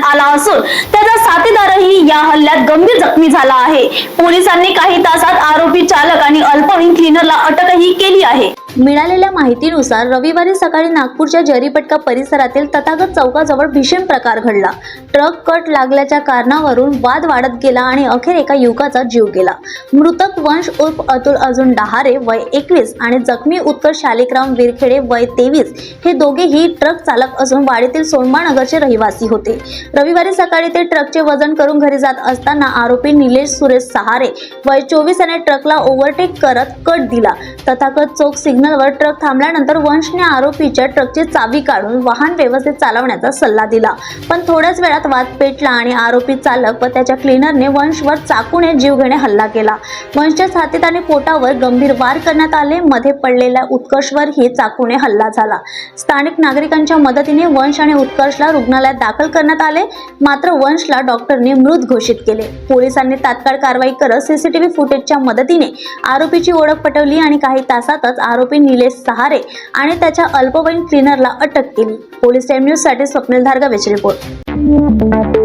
करण्यात आला असून त्याचा साथीदारही हल्ल्यात गंभीर जखमी झाला आहे. पोलिसांनी काही तासात आरोपी चालक आणि अल्पवयीन क्लिनरला अटकही केली आहे. मिळालेल्या माहितीनुसार रविवारी सकाळी नागपूरच्या जरीपटका परिसरातील तथागत चौकाजवळ भीषण प्रकार घडला. ट्रक कट लागल्याच्या कारणावरून वाद वाढत गेला आणि अखेर एका युवकाचा जीव गेला. मृतक वंश उर्फ अतुल अर्जुन डहारे वय एकवीस आणि जखमी उत्कर्ष शालिकराम विरखेडे वय तेवीस हे दोघेही ट्रक चालक असून वाडीतील सोनमानगरचे रहिवासी होते. रविवारी सकाळी ते ट्रकचे वजन करून घरी जात असताना आरोपी निलेश सुरेश सहारे वय चोवीस याने ट्रकला ओव्हरटेक करत कट दिला. तथागत चौक सिग्नलवर ट्रक थांबल्यानंतर वंशने आरोपीच्या ट्रकची चावी काढून वाहन व्यवस्थित चालवण्याचा सल्ला दिला. पण थोड्याच वेळात वाद पेटला आणि आरोपी चालक व त्याच्या क्लिनरने वंशवर चाकूने जीवघेणे हल्ला केला. वंशच्या छातीत आणि पोटावर गंभीर वार करण्यात आले. मध्ये पडलेल्या उत्कर्षवरही चाकूने हल्ला झाला. स्थानिक नागरिकांच्या मदतीने वंश आणि उत्कर्षला रुग्णालयात दाखल करण्यात आले. मात्र वंशला डॉक्टरने मृत घोषित केले. पोलिसांनी तात्काळ कारवाई करत सीसीटीव्ही फुटेजच्या मदतीने आरोपीची ओळख पटवली आणि काही तासातच आरोपी निलेश सहारे आणि त्याच्या अल्पवयीन क्लिनरला अटक केली. पोलीस टाइम न्यूजसाठी स्वप्नील धारगावेच रिपोर्ट.